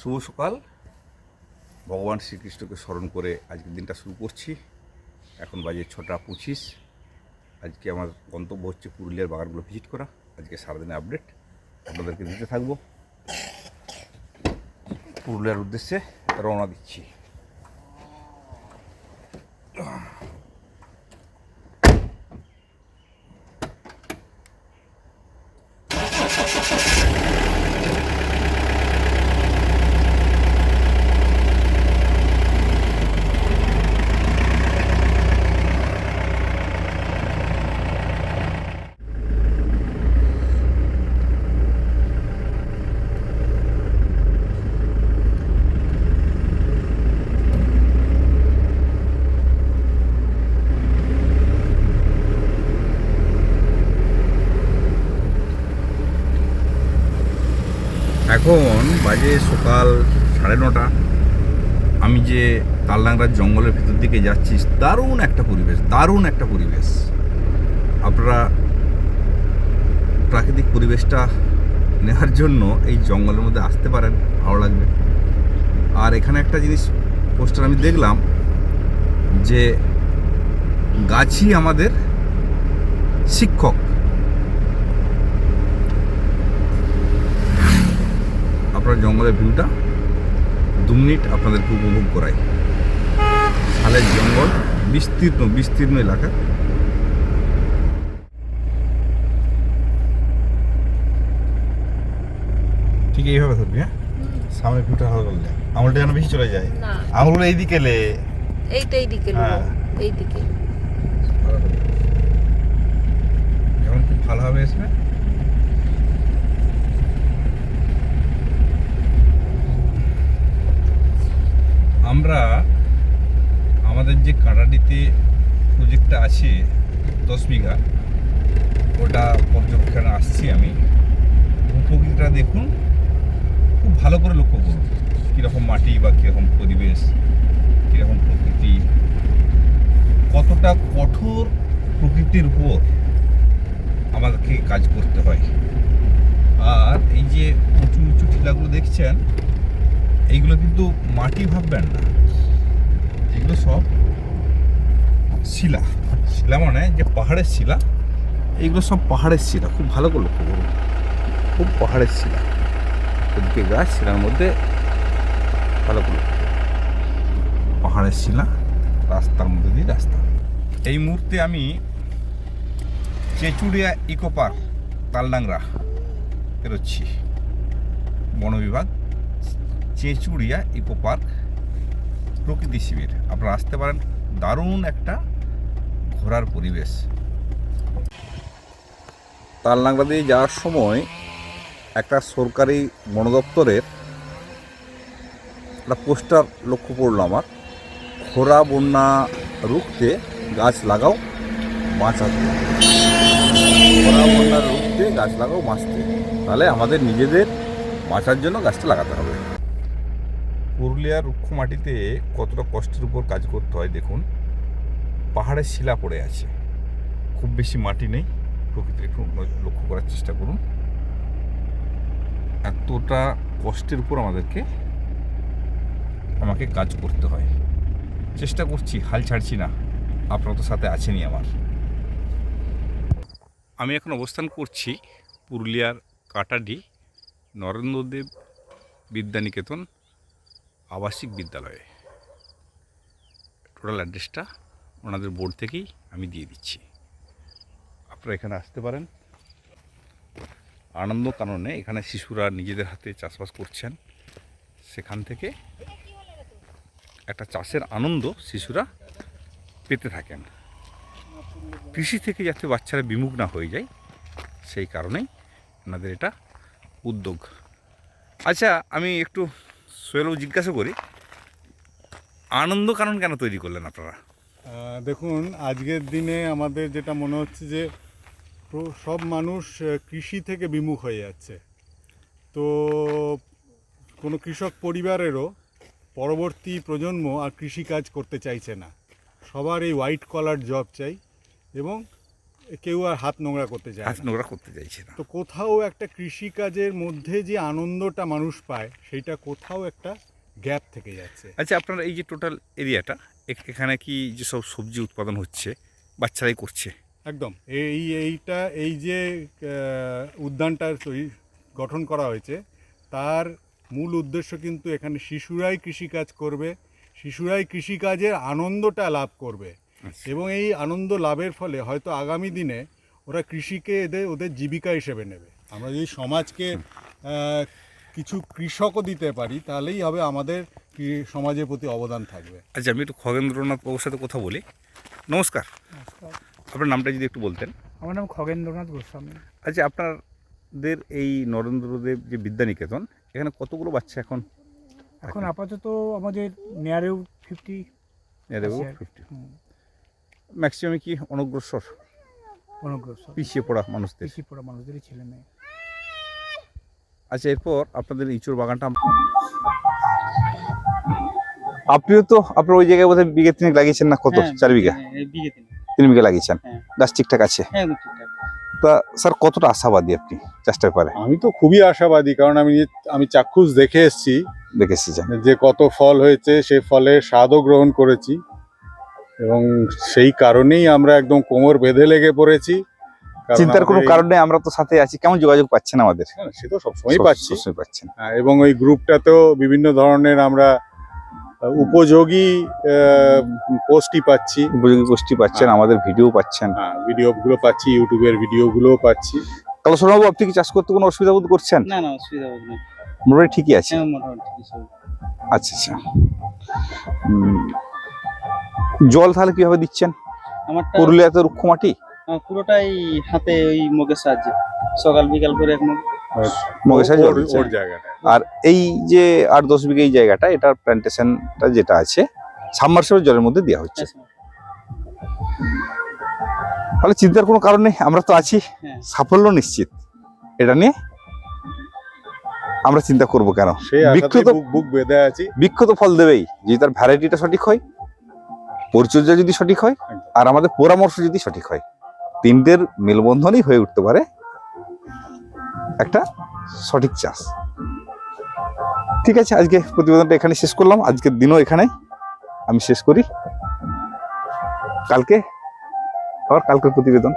শুভ সকাল। ভগবান শ্রীকৃষ্ণকে স্মরণ করে আজকের দিনটা শুরু করছি। এখন বাজে ছটা পঁচিশ। আজকে আমার গন্তব্য হচ্ছে পুরুলিয়ার বাগানগুলো ভিজিট করা। আজকে সারাদিনে আপডেট আপনাদেরকে দিতে থাকব। পুরুলিয়ার উদ্দেশ্যে রওনা দিচ্ছি। এখন বাজে সকাল সাড়ে নটা। আমি যে তালডাংরার জঙ্গলের ভিতর দিকে যাচ্ছি, দারুণ একটা পরিবেশ, দারুণ একটা পরিবেশ। আপনারা প্রাকৃতিক পরিবেশটা নেওয়ার জন্য এই জঙ্গলের মধ্যে আসতে পারেন, ভালো লাগবে। আর এখানে একটা জিনিস, পোস্টার আমি দেখলাম, যে গাছই আমাদের শিক্ষক আপনার জঙ্গলের ভিউটা দু মিনিট আপনাদেরকে উপভোগ করাই। শালের জঙ্গল বিস্তীর্ণ বিস্তীর্ণ এলাকা। ঠিক এইভাবে থাকবি হ্যাঁ? সামনে ভিউটা ভালো করলে আঙুলটা যেন বেশি চলে যায়। না। আঙুল এইদিকে এলে এইটা এইদিকে হ্যাঁ। এইদিকে এখন খুব ভালো হবে এসবে আমরা আমাদের যে কাঁটাডিতে প্রজেক্টটা আছে, দশ বিঘা, ওটা পর্যবেক্ষণে আসছি আমি। উপকৃতটা দেখুন, খুব ভালো করে লক্ষ্য করুন, কীরকম মাটি বা কীরকম পরিবেশ, কীরকম প্রকৃতি, কতটা কঠোর প্রকৃতির উপর আমাদেরকে কাজ করতে হয়। আর এই যে উঁচু উঁচু টিলাগুলো দেখছেন এইগুলো কিন্তু মাটি ভাববেন না। এগুলো সব শিলা। শিলা মানে যে পাহাড়ের শিলা, এইগুলো সব পাহাড়ের শিলা। খুব ভালো করে লক্ষ্য করুন। খুব পাহাড়ের শিলা। ওদিকে গাছ, শিলার মধ্যে ভালো করে। পাহাড়ের শিলা, রাস্তার মধ্যে দিয়ে রাস্তা। এই মুহূর্তে আমি চেচুড়িয়া ইকো পার্ক, তালডাংরা বেরোচ্ছি বন বিভাগ চেচুড়িয়া ইকো পার্ক প্রকৃতি শিবির। আপনারা আসতে পারেন, দারুণ একটা ঘোরার পরিবেশ। তালডাংরা দিয়ে যাওয়ার সময় একটা সরকারি বন দপ্তরের একটা পোস্টার লক্ষ্য পড়ল আমার। খরা বন্যা রুখতে গাছ লাগাও বাঁচাতে খরা বন্যা রুখতে গাছ লাগাও, বাঁচতে। তাহলে আমাদের নিজেদের বাঁচার জন্য গাছটা লাগাতে হবে। পুরুলিয়ার রুক্ষ মাটিতে কতটা কষ্টের উপর কাজ করতে হয় দেখুন পাহাড়ের শিলা পড়ে আছে। খুব বেশি মাটি নেই, প্রকৃতির একটু লক্ষ্য করার চেষ্টা করুন। এতটা কষ্টের উপর আমাদেরকে, আমাকে কাজ করতে হয়। চেষ্টা করছি, হাল ছাড়ছি না। আপনারা তো সাথে আছেনই আমার। আমি এখন অবস্থান করছি পুরুলিয়ার কাটাডি নরেন্দ্রদেব বিদ্যানিকেতন আবাসিক বিদ্যালয়ে। টোটাল অ্যাড্রেসটা ওনাদের বোর্ড থেকেই আমি দিয়ে দিচ্ছি। আপনারা এখানে আসতে পারেন। আনন্দ কারণে এখানে শিশুরা নিজেদের হাতে চাষবাস করছেন। সেখান থেকে একটা চাষের আনন্দ শিশুরা পেতে থাকেন। কৃষি থেকে যাতে বাচ্চারা বিমুখ না হয়ে যায়, সেই কারণেই ওনাদের এটা উদ্যোগ। আচ্ছা আমি একটু সোহেলবাবু জিজ্ঞাসা করি, আনন্দ কারণ কেন তৈরি করলেন আপনারা? দেখুন, আজকের দিনে আমাদের যেটা মনে হচ্ছে যে সব মানুষ কৃষি থেকে বিমুখ হয়ে যাচ্ছে। তো, কোনো কৃষক পরিবারেরও পরবর্তী প্রজন্ম আর কৃষিকাজ করতে চাইছে না। সবার এই হোয়াইট কলার জব চাই এবং কেউ আর হাত নোংরা করতে চায় হাত নোংরা করতে চাইছে না। তো কোথাও একটা কৃষিকাজের মধ্যে যে আনন্দটা মানুষ পায় সেটা কোথাও একটা গ্যাপ থেকে যাচ্ছে। আচ্ছা আপনার এই যে টোটাল এরিয়াটা এখানে কি যে সব সবজি উৎপাদন হচ্ছে বাচ্চারাই করছে? একদম। এই এইটা এই যে উদ্যানটা গঠন করা হয়েছে তার মূল উদ্দেশ্য কিন্তু এখানে শিশুরাই কৃষিকাজ করবে শিশুরাই কৃষিকাজের আনন্দটা লাভ করবে। এবং এই আনন্দ লাভের ফলে হয়তো আগামী দিনে ওরা কৃষিকে এদের ওদের জীবিকা হিসেবে নেবে। আমরা যদি সমাজকে কিছু কৃষকও দিতে পারি তাহলেই হবে আমাদের সমাজের প্রতি অবদান থাকবে। আচ্ছা আমি একটু খগেন্দ্রনাথ বাবুর সাথে কথা বলি। নমস্কার। আপনার নামটা যদি একটু বলতেন। আমার নাম খগেন্দ্রনাথ গোস্বামী। আচ্ছা আপনাদের এই নরেন্দ্রদেব যে বিদ্যানিকেতন এখানে কতগুলো বাচ্চা এখন? এখন আপাতত আমাদের নিয়ারেও ফিফটি আচ্ছা। ফিফটি ম্যাক্সিমাম কি? অনগ্রসর অনগ্রসর পিছিয়ে পড়া মানুষদের। কৃষি পড়া মানুষদেরই ছেলে মেয়ে। আচ্ছা এরপর আপনাদের ইঁচুর বাগানটা আপনিও তো আপনার ওই জায়গায় বোধহয় বিঘে তিনেক লাগিয়েছেন না কত? হ্যাঁ, চার বিঘা? হ্যাঁ, এই বিঘে তিন বিঘা লাগিয়েছেন? হ্যাঁ। গাছ ঠিকঠাক আছে? হ্যাঁ তা স্যার কতটা আশাবাদী আপনি চেষ্টা করে আমি তো খুবই আশাবাদী কারণ আমি আমি চাক্ষুষ দেখে এসেছি। দেখে এসেছেন। যে কত ফল হয়েছে সে ফলের স্বাদও গ্রহণ করেছি। এবং সেই কারণেই আমরা একদম কোমর বেঁধে লেগে পড়েছি। চিন্তার কোনো কারণে আমরা তো সাথে আছি কেমন যোগাযোগ পাচ্ছেন আমাদের? হ্যাঁ, সে তো সবসময় পাচ্ছি। পাচ্ছেন। হ্যাঁ, এবং ওই গ্রুপটাতেও বিভিন্ন ধরনের আমরা উপযোগী পোস্টই পাচ্ছি। উপযোগী পোস্টই পাচ্ছেন হ্যাঁ। আমাদের ভিডিও পাচ্ছেন। হ্যাঁ ভিডিওগুলো পাচ্ছি ইউটিউবের ভিডিওগুলোও পাচ্ছি। তাহলে সোনাবু আপনি কি চাষ করতে কোনো অসুবিধা বোধ করছেন? না না অসুবিধা হবে না মোটামুটি ঠিকই আছে। হ্যাঁ মোটামুটি আচ্ছা আচ্ছা। জল তাহলে কীভাবে দিচ্ছেন? আমারটা পুরুলিয়াতে রুক্ষ মাটি? পুরোটাই হাতে ওই মগের সাহায্যে। সকাল বিকাল করে এক মগের সাহায্যে জল আর এই যে আট দশ বিঘে এই জায়গাটা এটার প্ল্যান্টেশনটা যেটা আছে সাবমার্সেবল জলের মধ্যে দেওয়া হচ্ছে। তাহলে চিন্তার কোনো কারণ নেই আমরা তো আছি। হ্যাঁ। সাফল্য নিশ্চিত। এটা নিয়ে আমরা চিন্তা করব কেন? সেই বৃক্ষ আশাতেই তো বুক বুক বেঁধে আছি। বৃক্ষ তো ফল দেবেই। যদি তার ভ্যারাইটিটা সঠিক হয় পরিচর্যা যদি সঠিক হয় আর আমাদের পরামর্শ যদি সঠিক হয় তিনটের মেলবন্ধনই হয়ে উঠতে পারে একটা সঠিক চাষ। ঠিক আছে আজকে প্রতিবেদনটা এখানে শেষ করলাম। আজকের দিনও এখানে। আমি শেষ করি। কালকে আবার কালকের প্রতিবেদন।